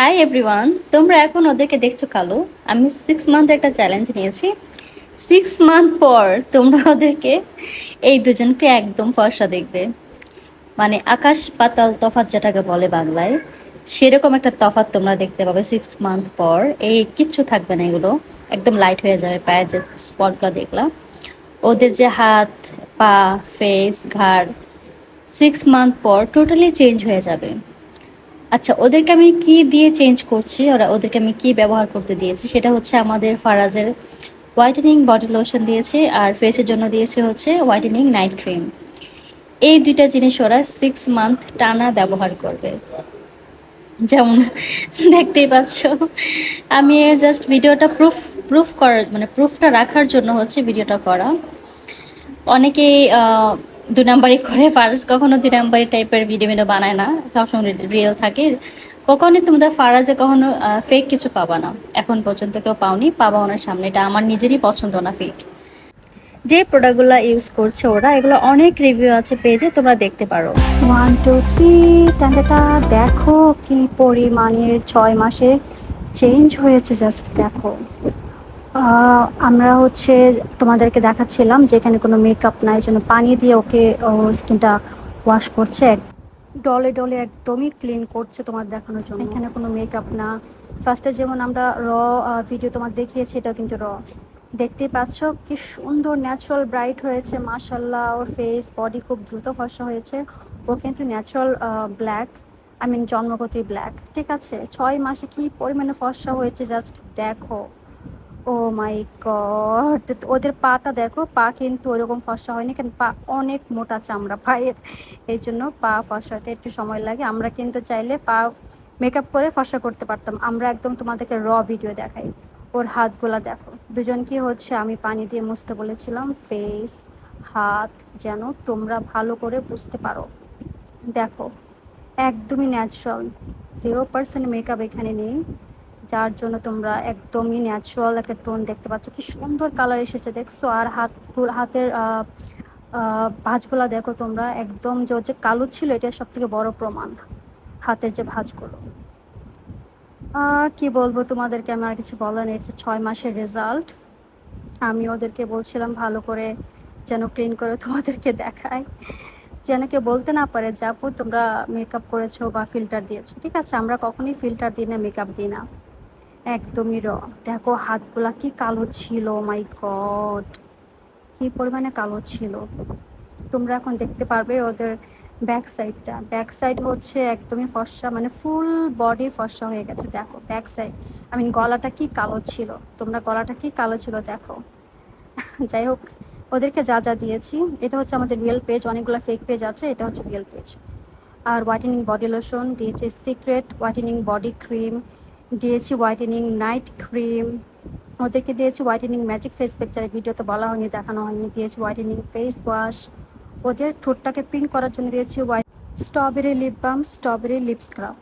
Hi everyone তোমরা এখন ওদেরকে দেখছ কালো। আমি সিক্স মান্থ একটা চ্যালেঞ্জ নিয়েছি। সিক্স মান্থ পর তোমরা ওদেরকে এই দুজনকে একদম ফর্সা দেখবে। মানে আকাশ পাতাল তফাৎ যেটাকে বলে বাংলায়, সেরকম একটা তফাৎ তোমরা দেখতে পাবে সিক্স মান্থ পর। এই কিচ্ছু থাকবে না এগুলো। একদম লাইট হয়ে যাবে, পায়ের যে স্পটগুলো দেখলাম। ওদের যে হাত, পা ফেস ঘাড় সিক্স মান্থ পর টোটালি চেঞ্জ হয়ে যাবে। আচ্ছা ওদেরকে আমি কি দিয়ে চেঞ্জ করছি? ওরা ওদেরকে আমি কি ব্যবহার করতে দিয়েছি? সেটা হচ্ছে আমাদের ফারাজের হোয়াইটেনিং বডি লোশন দিয়েছে আর ফেসের জন্য দিয়েছে হচ্ছে হোয়াইটেনিং নাইট ক্রিম এই দুইটা জিনিস ওরা সিক্স মান্থ টানা ব্যবহার করবে। যেমন দেখতেই পাচ্ছ, আমি জাস্ট ভিডিওটা প্রুফ প্রুফ করার মানে প্রুফটা রাখার জন্য হচ্ছে ভিডিওটা করা। অনেকেই দু নাম্বারই করে, ফারাজ কখনো দুই নাম্বারি টাইপের ভিডিও ভিডিও বানায় না। সবসময় রিয়েল থাকে। কখনোই তোমাদের ফারাজে কখনো ফেক কিছু পাবা না। এখন পর্যন্ত কেউ পাওনি, পাবা ওনার সামনে। এটা আমার নিজেরই পছন্দ না ফেক যে প্রোডাক্টগুলো ইউজ করছে ওরা, এগুলো অনেক রিভিউ আছে পেজে তোমরা দেখতে পারো। ওয়ান টু থ্রি টান্ডাটা দেখো কি পরিমাণের ছয় মাসে চেঞ্জ হয়েছে জাস্ট দেখো। আমরা হচ্ছে তোমাদেরকে দেখাচ্ছিলাম যে এখানে কোনো মেকআপ নাই, এই জন্য পানি দিয়ে ওকে স্কিনটা ওয়াশ করছে। ডলে ডলে একদমই ক্লিন করছে তোমার দেখানোর জন্য। এখানে কোনো মেকআপ না। ফার্স্টে যেমন আমরা র ভিডিও তোমার দেখিয়েছি এটা কিন্তু র দেখতেই পাচ্ছ কি সুন্দর ন্যাচারাল ব্রাইট হয়েছে মাশাল্লাহ ওর ফেস বডি খুব দ্রুত ফর্সা হয়েছে। ও কিন্তু ন্যাচারাল ব্ল্যাক আই মিন জন্মগতি ব্ল্যাক ঠিক আছে? ছয় মাসে কি পরিমাণে ফর্সা হয়েছে জাস্ট দেখো। ও মাই গড ওদের পাটা দেখো, পা কিন্তু ওইরকম ফর্সা হয়নি, কারণ পা অনেক মোটা চামড়া পায়ের। এই জন্য পা ফর্সা হতে একটু সময় লাগে। আমরা কিন্তু চাইলে পা মেকআপ করে ফর্সা করতে পারতাম। আমরা একদম তোমাদেরকে র ভিডিও দেখাই। ওর হাতগুলা দেখো। দুজনকে হচ্ছে, আমি পানি দিয়ে মুছতে বলেছিলাম ফেস হাত যেন তোমরা ভালো করে বুঝতে পারো। দেখো, একদমই ন্যাচারাল জিরো পার্সেন্ট মেকআপ এখানে নেই। যার জন্য তোমরা একদমই ন্যাচারাল একটা টোন দেখতে পাচ্ছ। কি সুন্দর কালার এসেছে, দেখছ? আর হাত হাতের ভাঁজগুলা দেখো তোমরা। একদম যে যে কালো ছিল এটা সব থেকে বড় প্রমাণ, হাতের যে ভাঁজগুলো। কি বলব তোমাদেরকে? আমার কিছু বলার নেই যে ছয় মাসের রেজাল্ট আমি ওদেরকে বলছিলাম ভালো করে যেন ক্লিন করে তোমাদেরকে দেখায়। যেন কেউ বলতে না পারে যে আপু তোমরা মেকআপ করেছ বা ফিল্টার দিয়েছ। ঠিক আছে, আমরা কখনোই ফিল্টার দিই না মেকআপ দিই না। একদমই র। দেখো, হাতগুলা কি কালো ছিল মাই গড কি পরিমাণে কালো ছিল। তোমরা এখন দেখতে পারবে ওদের ব্যাক সাইডটা ব্যাক সাইড হচ্ছে একদমই ফর্সা মানে ফুল বডি ফর্সা হয়ে গেছে। দেখো ব্যাক সাইড আই মিন গলাটা কি কালো ছিল? তোমরা গলাটা কি কালো ছিল দেখো। যাই হোক, ওদেরকে যা যা দিয়েছি, এটা হচ্ছে আমাদের রিয়েল পেজ অনেকগুলো ফেক পেজ আছে, এটা হচ্ছে রিয়েল পেজ আর হোয়াইটেনিং বডি লোশন দিয়েছে সিক্রেট হোয়াইটেনিং বডি ক্রিম দিয়েছি হোয়াইটেনিং নাইট ক্রিম ওদেরকে দিয়েছি হোয়াইটেনিং ম্যাজিক ফেস পিকচারে ভিডিওতে বলা হয়নি, দেখানো হয়নি। দিয়েছি হোয়াইটেনিং ফেস ওয়াশ ওদের ঠোঁটটাকে পিঙ্ক করার জন্য দিয়েছি white strawberry lip balm strawberry lip scrub